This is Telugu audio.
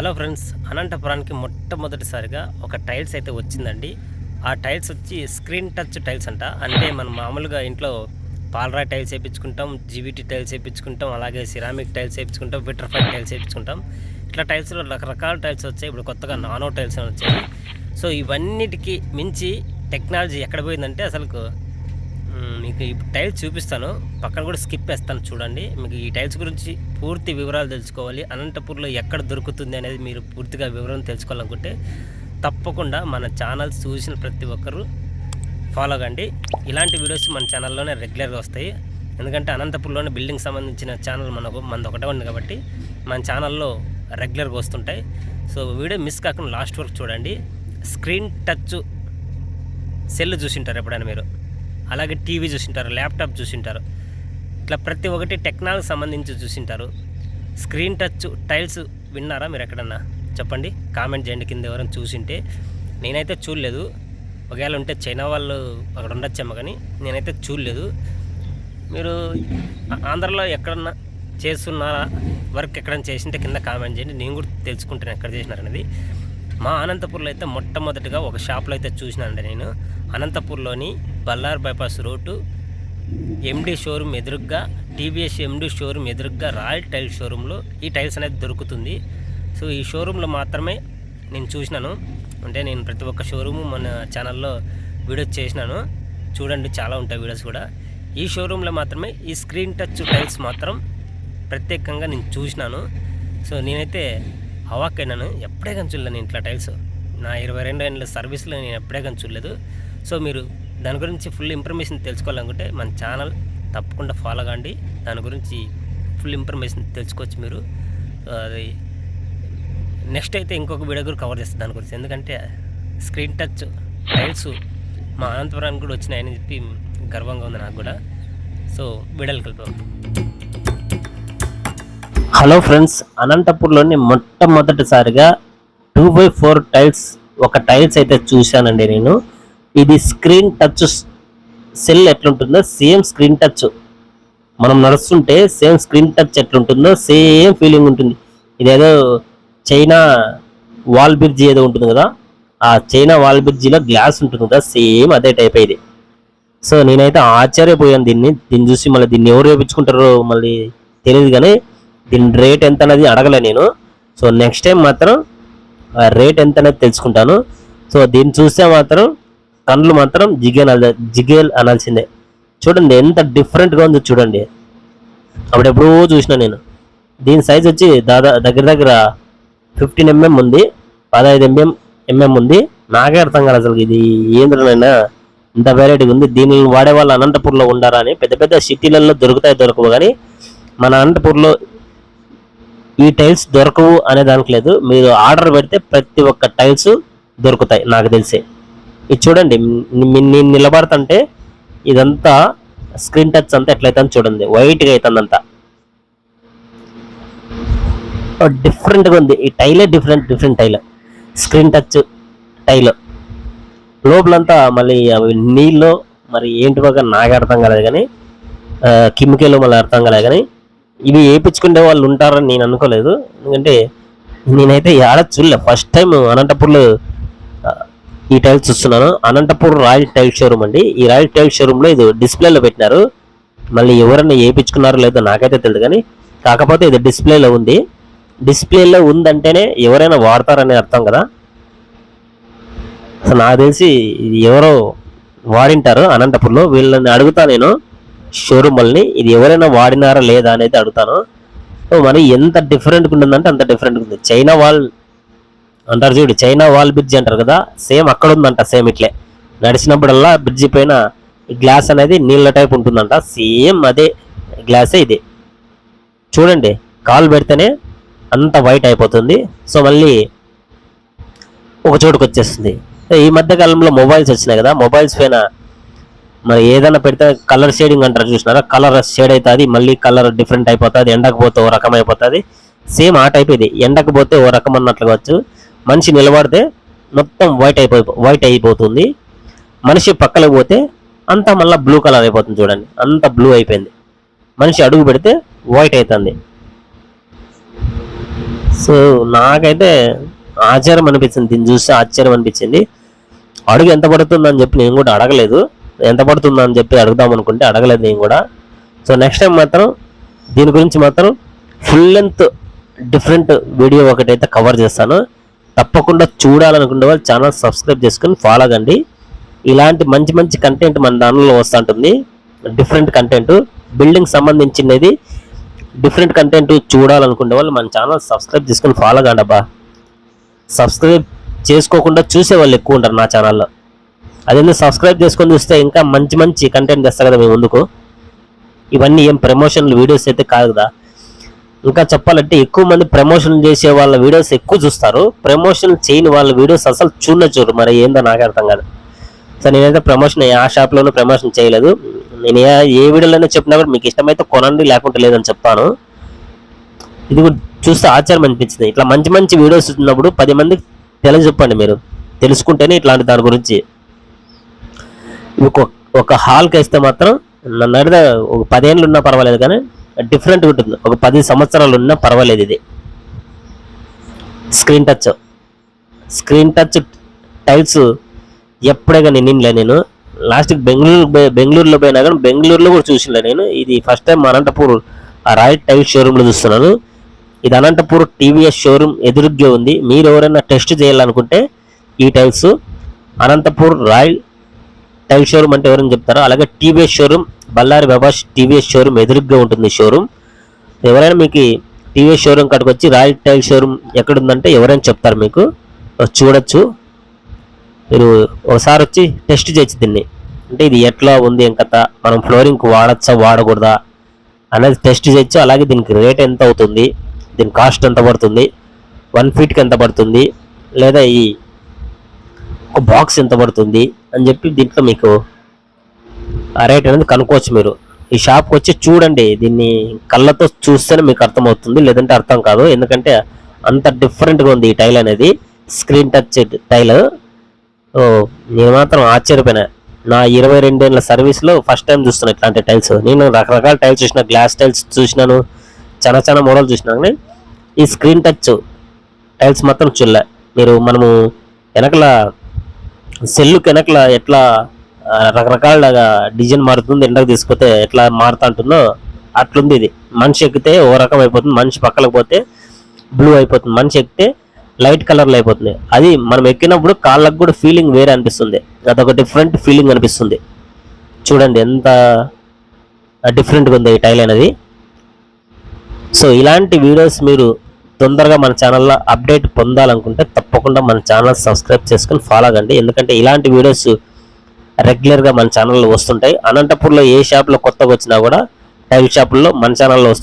హలో ఫ్రెండ్స్ అనంతపురానికి మొట్టమొదటిసారిగా ఒక టైల్స్ అయితే వచ్చిందండి. ఆ టైల్స్ వచ్చి స్క్రీన్ టచ్ టైల్స్ అంట. అంటే మనం మామూలుగా ఇంట్లో పాలరా టైల్స్ వేయించుకుంటాం జీవిటీ టైల్స్ వేయించుకుంటాం అలాగే సిరామిక్ టైల్స్ వేయించుకుంటాం విట్రఫై టైల్స్ వేయించుకుంటాం. ఇట్లా టైల్స్లో రకరకాల టైల్స్ వచ్చాయి. ఇప్పుడు కొత్తగా నానో టైల్స్ అని వచ్చాయి. సో ఇవన్నిటికీ మించి టెక్నాలజీ ఎక్కడ పోయిందంటే అసలు మీకు ఈ టైల్స్ చూపిస్తాను. పక్కన కూడా స్కిప్ వేస్తాను చూడండి. మీకు ఈ టైల్స్ గురించి పూర్తి వివరాలు తెలుసుకోవాలి. అనంతపూర్లో ఎక్కడ దొరుకుతుంది అనేది మీరు పూర్తిగా వివరం తెలుసుకోవాలనుకుంటే తప్పకుండా మన ఛానల్ చూసిన ప్రతి ఒక్కరూ ఫాలో కండి. ఇలాంటి వీడియోస్ మన ఛానల్లోనే రెగ్యులర్గా వస్తాయి. ఎందుకంటే అనంతపూర్లోనే బిల్డింగ్ సంబంధించిన ఛానల్ మనకు మనది ఒకటే ఉంది కాబట్టి మన ఛానల్లో రెగ్యులర్గా వస్తుంటాయి. సో వీడియో మిస్ కాకుండా లాస్ట్ వరకు చూడండి. స్క్రీన్ టచ్ సెల్ చూసింటారు ఎప్పుడైనా మీరు. అలాగే టీవీ చూసింటారు ల్యాప్టాప్ చూసింటారు. ఇట్లా ప్రతి ఒక్కటి టెక్నాలజీ సంబంధించి చూసింటారు. స్క్రీన్ టచ్ టైల్స్ విన్నారా మీరు ఎక్కడన్నా? చెప్పండి కామెంట్ చేయండి కింద ఎవరైనా చూసింటే. నేనైతే చూడలేదు. ఒకవేళ ఉంటే చైనా వాళ్ళు అక్కడ ఉండొచ్చేమో కానీ నేనైతే చూడలేదు. మీరు ఆంధ్రలో ఎక్కడన్నా చేస్తున్నారా? వర్క్ ఎక్కడైనా చేసింటే కింద కామెంట్ చేయండి. నేను కూడా తెలుసుకుంటాను ఎక్కడ చేసినారనేది మా అనంతపూర్లో అయితే మొట్టమొదటిగా ఒక షాప్లో అయితే చూసినానండి నేను. అనంతపూర్లోని బల్లార్ బైపాస్ రోడ్డు ఎండి షోరూమ్ ఎదురుగ్గా టీవీఎస్ ఎండి షోరూమ్ ఎదురుగ్గా రాయల్ టైల్ షోరూంలో ఈ టైల్స్ అనేది దొరుకుతుంది. సో ఈ షోరూంలో మాత్రమే నేను చూసినాను. అంటే నేను ప్రతి ఒక్క షోరూము మన ఛానల్లో వీడియోస్ చేసినాను. చూడండి చాలా ఉంటాయి వీడియోస్ కూడా. ఈ షోరూంలో మాత్రమే ఈ స్క్రీన్ టచ్ టైల్స్ మాత్రం ప్రత్యేకంగా నేను చూసినాను. సో నేనైతే హవాకైనాను. ఎప్పుడే కానీ చూడలేను ఇట్లా టైల్స్. నా ఇరవై రెండు ఏళ్ళ సర్వీస్లో నేను ఎప్పుడే కానీ చూడలేదు. సో మీరు దాని గురించి ఫుల్ ఇన్ఫర్మేషన్ తెలుసుకోవాలనుకుంటే మన ఛానల్ తప్పకుండా ఫాలో కాండి. దాని గురించి ఫుల్ ఇన్ఫర్మేషన్ తెలుసుకోవచ్చు మీరు. అది నెక్స్ట్ అయితే ఇంకొక వీడియో కూడా కవర్ చేస్తాను దాని గురించి. ఎందుకంటే స్క్రీన్ టచ్ టైల్స్ మా అనంతపురానికి కూడా వచ్చినాయని చెప్పి గర్వంగా ఉంది నాకు కూడా. సో వీడియోలు కలిపాం హలో ఫ్రెండ్స్ అనంతపూర్లోని మొట్టమొదటిసారిగా టూ బై ఫోర్ టైల్స్ ఒక టైల్స్ అయితే చూశానండి నేను. ఇది స్క్రీన్ టచ్ సెల్ ఎట్లుంటుందో సేమ్ స్క్రీన్ టచ్. మనం నడుస్తుంటే సేమ్ స్క్రీన్ టచ్ ఎట్లుంటుందో సేమ్ ఫీలింగ్ ఉంటుంది. ఇదేదో చైనా వాల్ బ్రిడ్జ్ ఏదో ఉంటుంది కదా ఆ చైనా వాల్ బ్రిడ్జిలో గ్లాస్ ఉంటుంది కదా సేమ్ అదే టైప్ ఇది. సో నేనైతే ఆశ్చర్యపోయాను దీన్ని దీన్ని చూసి మళ్ళీ దీన్ని ఎవరు వేయించుకుంటారో మళ్ళీ తెలియదు కానీ దీని రేట్ ఎంత అనేది అడగలే నేను. సో నెక్స్ట్ టైం మాత్రం రేట్ ఎంత అనేది తెలుసుకుంటాను. సో దీన్ని చూస్తే మాత్రం కళ్ళు మాత్రం జిగేల్ అనాలి జిగేల్ అనాల్సిందే. చూడండి ఎంత డిఫరెంట్గా ఉందో చూడండి. అప్పుడు ఎప్పుడో చూసిన నేను. దీని సైజ్ వచ్చి దాదా దగ్గర దగ్గర ఫిఫ్టీన్ ఎంఎం ఉంది. పదహైదు ఎంఎం ఎంఎం ఉంది. నాకే అర్థం కాదు అసలు ఇది ఏంద్రనైనా ఇంత వెరైటీగా ఉంది. దీన్ని వాడే వాళ్ళు అనంతపూర్లో ఉండారా అని. పెద్ద పెద్ద సిటీలలో దొరుకుతాయి దొరకవు కానీ మన అనంతపూర్లో ఈ టైల్స్ దొరకవు అనే దానికి లేదు. మీరు ఆర్డర్ పెడితే ప్రతి ఒక్క టైల్స్ దొరుకుతాయి నాకు తెలిసి. ఇది చూడండి నేను నిలబడుతుంటే ఇదంతా స్క్రీన్ టచ్ అంతా ఎట్లయితే చూడండి. వైట్గా అవుతుందంతా డిఫరెంట్గా ఉంది. ఈ టైలే different different tile. Screen touch tile. లోపలంతా మళ్ళీ అవి నీళ్ళు మరి ఏంటి బాగా నాకు అర్థం కాలేదు కానీ కెమికల్ మళ్ళీ అర్థం కాలేదు కానీ ఇవి వేయించుకునే వాళ్ళు ఉంటారని నేను అనుకోలేదు. ఎందుకంటే నేనైతే ఆడ చూడలే. ఫస్ట్ టైం అనంతపూర్లో ఈ టైల్స్ చూస్తున్నాను. అనంతపూర్ రాయల్ టైల్ షోరూమ్ అండి. ఈ రాయల్ టైల్ షోరూమ్లో ఇది డిస్ప్లేలో పెట్టినారు. మళ్ళీ ఎవరైనా వేయించుకున్నారో లేదో నాకైతే తెలియదు కానీ కాకపోతే ఇది డిస్ప్లేలో ఉంది. డిస్ప్లేలో ఉందంటేనే ఎవరైనా వాడతారనే అర్థం కదా. సో నాకు తెలిసి ఇది ఎవరో వాడింటారు అనంతపూర్లో. వీళ్ళని అడుగుతా నేను. షోరూమ్ వాళ్ళని ఇది ఎవరైనా వాడినారా లేదా అనేది అడుగుతాను. సో మరి ఎంత డిఫరెంట్గా ఉంటుందంటే అంత డిఫరెంట్గా ఉంది. చైనా వాల్ అంటారు చూడు చైనా వాల్ బ్రిడ్జ్ అంటారు కదా సేమ్ అక్కడ ఉందంట సేమ్ ఇట్లే. నడిచినప్పుడల్లా బ్రిడ్జి పైన గ్లాస్ అనేది నీళ్ళ టైప్ ఉంటుందంట సేమ్ అదే గ్లాసే ఇది. చూడండి కాల్ పెడితేనే అంత వైట్ అయిపోతుంది. సో మళ్ళీ ఒక చోటుకు వచ్చేస్తుంది ఈ మధ్య కాలంలో మొబైల్స్ వచ్చినాయి కదా మొబైల్స్ పైన మరి ఏదైనా పెడితే కలర్ షేడింగ్ అంటారు చూసినారా? కలర్ షేడ్ అవుతుంది మళ్ళీ కలర్ డిఫరెంట్ అయిపోతుంది ఎండకు పోతే ఓ రకం అయిపోతుంది. సేమ్ ఆ టైప్ ఇది ఎండకు పోతే ఓ రకం అన్నట్లుగా వచ్చు మనిషి నిలబడితే మొత్తం వైట్ అయిపో వైట్ అయిపోతుంది. మనిషి పక్కలకు పోతే అంతా మళ్ళీ బ్లూ కలర్ అయిపోతుంది చూడండి అంత బ్లూ అయిపోయింది. మనిషి అడుగు పెడితే వైట్ అవుతుంది సో నాకైతే ఆశ్చర్యం అనిపించింది దీన్ని చూస్తే ఆశ్చర్యం అనిపించింది. అడుగు ఎంత పడుతుందని చెప్పి నేను కూడా అడగలేదు. ఎంత పడుతుందని చెప్పి అడుగుదాం అనుకుంటే అడగలేదు నేను కూడా. సో నెక్స్ట్ టైం మాత్రం దీని గురించి మాత్రం ఫుల్ లెంత్ డిఫరెంట్ వీడియో ఒకటైతే కవర్ చేస్తాను. తప్పకుండా చూడాలనుకునే వాళ్ళు ఛానల్ సబ్స్క్రైబ్ చేసుకుని ఫాలో కండి. ఇలాంటి మంచి మంచి కంటెంట్ మన దానిలో వస్తుంటుంది. డిఫరెంట్ కంటెంట్ బిల్డింగ్ సంబంధించినది డిఫరెంట్ కంటెంట్ చూడాలనుకునే వాళ్ళు మన ఛానల్ సబ్స్క్రైబ్ చేసుకుని ఫాలో కండి అబ్బా సబ్స్క్రైబ్ చేసుకోకుండా చూసే వాళ్ళు ఎక్కువ ఉంటారు నా ఛానల్లో అదే సబ్స్క్రైబ్ చేసుకొని చూస్తే ఇంకా మంచి మంచి కంటెంట్ తెస్తా కదా మేము ముందుకు. ఇవన్నీ ఏం ప్రమోషన్ వీడియోస్ అయితే కాదు కదా. ఇంకా చెప్పాలంటే ఎక్కువ మంది ప్రమోషన్ చేసే వాళ్ళ వీడియోస్ ఎక్కువ చూస్తారు. ప్రమోషన్ చేయని వాళ్ళ వీడియోస్ అసలు చూడ చూడు మరి ఏందో నాకు అర్థం కాదు. సో నేనైతే ప్రమోషన్ ఆ షాప్లోనూ ప్రమోషన్ చేయలేదు. నేను ఏ ఏ వీడియోలోనే చెప్పినా కూడా మీకు ఇష్టమైతే కొనండి లేకుంటే లేదని చెప్తాను. ఇది కూడా చూస్తే ఆశ్చర్యం అనిపించింది. ఇట్లా మంచి మంచి వీడియోస్ ఉన్నప్పుడు పది మందికి తెలియజెప్పండి మీరు. తెలుసుకుంటేనే ఇట్లాంటి దాని గురించి. ఒక ఒక హాల్కి వేస్తే మాత్రం నన్ను ఒక పదేళ్ళు ఉన్నా పర్వాలేదు కానీ డిఫరెంట్గా ఉంటుంది. ఒక పది సంవత్సరాలు ఉన్నా పర్వాలేదు ఇది. Screen touch screen touch tiles ఎప్పుడే కానీ నిన్నలే నేను. లాస్ట్కి బెంగళూరు బెంగళూరులో పోయినా కానీ బెంగళూరులో కూడా చూసిండే నేను. ఇది first time Anantapur Royal Tile షోరూంలో చూస్తున్నాను. ఇది అనంతపూర్ టీవీఎస్ షోరూమ్ ఎదురుగ్గా ఉంది. మీరు ఎవరైనా టెస్ట్ చేయాలనుకుంటే ఈ tiles Anantapur Royal Tile showroom అంటే ఎవరైనా చెప్తారో? అలాగే టీవీఎస్ షోరూమ్ బళ్ళారి బాబాష్ టీవీఎస్ షోరూమ్ ఎదురుగ్గా ఉంటుంది షోరూమ్. ఎవరైనా మీకు టీవీఎస్ షోరూమ్ కాడికి వచ్చి రాయల్ టైల్ షోరూమ్ ఎక్కడుందంటే ఎవరైనా చెప్తారు మీకు. చూడొచ్చు. మీరు ఒకసారి వచ్చి టెస్ట్ చేయొచ్చు దీన్ని అంటే ఇది ఎట్లా ఉంది ఏం కథ. మనం ఫ్లోరింగ్కి వాడచ్చా వాడకూడదా అనేది టెస్ట్ చేయొచ్చు అలాగే దీనికి రేట్ ఎంత అవుతుంది? దీని కాస్ట్ ఎంత పడుతుంది? వన్ ఫీట్కి ఎంత పడుతుంది? లేదా ఈ ఒక బాక్స్ ఎంత పడుతుంది అని చెప్పి దీంట్లో మీకు ఆ రేట్ అనేది కనుక్కోవచ్చు మీరు. ఈ షాప్కి వచ్చి చూడండి దీన్ని కళ్ళతో చూస్తేనే మీకు అర్థమవుతుంది లేదంటే అర్థం కాదు. ఎందుకంటే అంత డిఫరెంట్గా ఉంది ఈ టైల్ అనేది. స్క్రీన్ టచ్ టైల్ ఓ నేను మాత్రం ఆశ్చర్యపోయినా. నా ఇరవై రెండేళ్ళ సర్వీస్లో ఫస్ట్ టైం చూస్తున్నా ఇట్లాంటి టైల్స్ నేను రకరకాల టైల్స్ చూసిన గ్లాస్ టైల్స్ చూసినాను చాలా చాలా మోడల్ చూసినా కానీ ఈ స్క్రీన్ టచ్ టైల్స్ మాత్రం చూడలే. మీరు మనము వెనకల సెల్ వెనకల ఎట్లా రకరకాల డిజైన్ మారుతుంది ఎండకు తీసుకుపోతే ఎట్లా మారుతా ఉంటుందో అట్లుంది ఇది. మనిషి ఎక్కితే ఓ రకం అయిపోతుంది మనిషి పక్కలకు పోతే బ్లూ అయిపోతుంది మనిషి ఎక్కితే లైట్ కలర్లో అయిపోతుంది. అది మనం ఎక్కినప్పుడు కాళ్ళకు కూడా ఫీలింగ్ వేరే అనిపిస్తుంది. అదొక డిఫరెంట్ ఫీలింగ్ అనిపిస్తుంది. చూడండి ఎంత డిఫరెంట్గా ఉంది ఈ టైల్ అనేది సో ఇలాంటి వీడియోస్ మీరు తొందరగా మన ఛానల్లో అప్డేట్ పొందాలనుకుంటే తప్పకుండా మన ఛానల్ సబ్స్క్రైబ్ చేసుకొని ఫాలో అవ్వండి ఎందుకంటే ఇలాంటి వీడియోస్ రెగ్యులర్గా మన ఛానల్లో వస్తుంటాయి. అనంతపూర్లో ఏ షాప్లో కొత్తగా వచ్చినా కూడా టైల్ షాపుల్లో మన ఛానల్లో